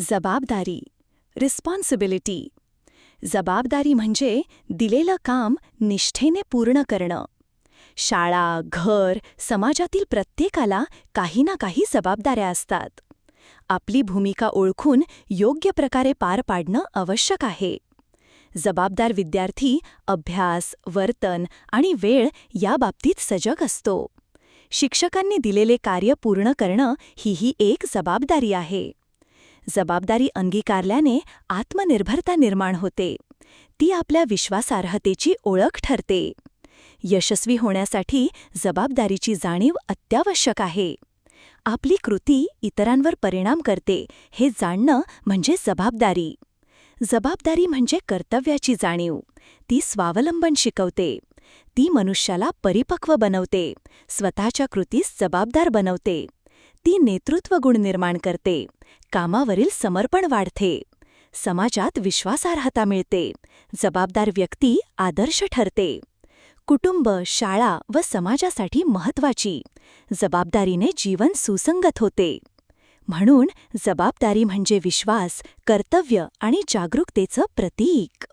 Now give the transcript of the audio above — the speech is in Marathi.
जबाबदारी रिस्पॉन्सिबिलिटी जबाबदारी म्हणजे दिलेलं काम निष्ठेने पूर्ण करणं. शाळा घर समाजातील प्रत्येकाला काही ना काही जबाबदाऱ्या असतात. आपली भूमिका ओळखून योग्य प्रकारे पार पाडणं आवश्यक आहे. जबाबदार विद्यार्थी अभ्यास वर्तन आणि वेळ याबाबतीत सजग असतो. शिक्षकांनी दिलेले कार्य पूर्ण करणं हीही एक जबाबदारी आहे. जबाबदारी अंगीकारल्याने आत्मनिर्भरता निर्माण होते. ती आपल्या विश्वासार्हतेची ओळख ठरते. यशस्वी होण्यासाठी जबाबदारीची जाणीव अत्यावश्यक आहे. आपली कृती इतरांवर परिणाम करते हे जाणणं म्हणजे जबाबदारी. जबाबदारी म्हणजे कर्तव्याची जाणीव. ती स्वावलंबन शिकवते. ती मनुष्याला परिपक्व बनवते. स्वतःच्या कृतीस जबाबदार बनवते. ती नेतृत्व गुण निर्माण करते. कामावरील समर्पण वाढते. समाजात विश्वासार्हता मिळते. जबाबदार व्यक्ती आदर्श ठरते. कुटुंब शाळा व समाजासाठी महत्वाची जबाबदारीने जीवन सुसंगत होते. म्हणून जबाबदारी म्हणजे विश्वास कर्तव्य आणि जागरूकतेचं प्रतीक.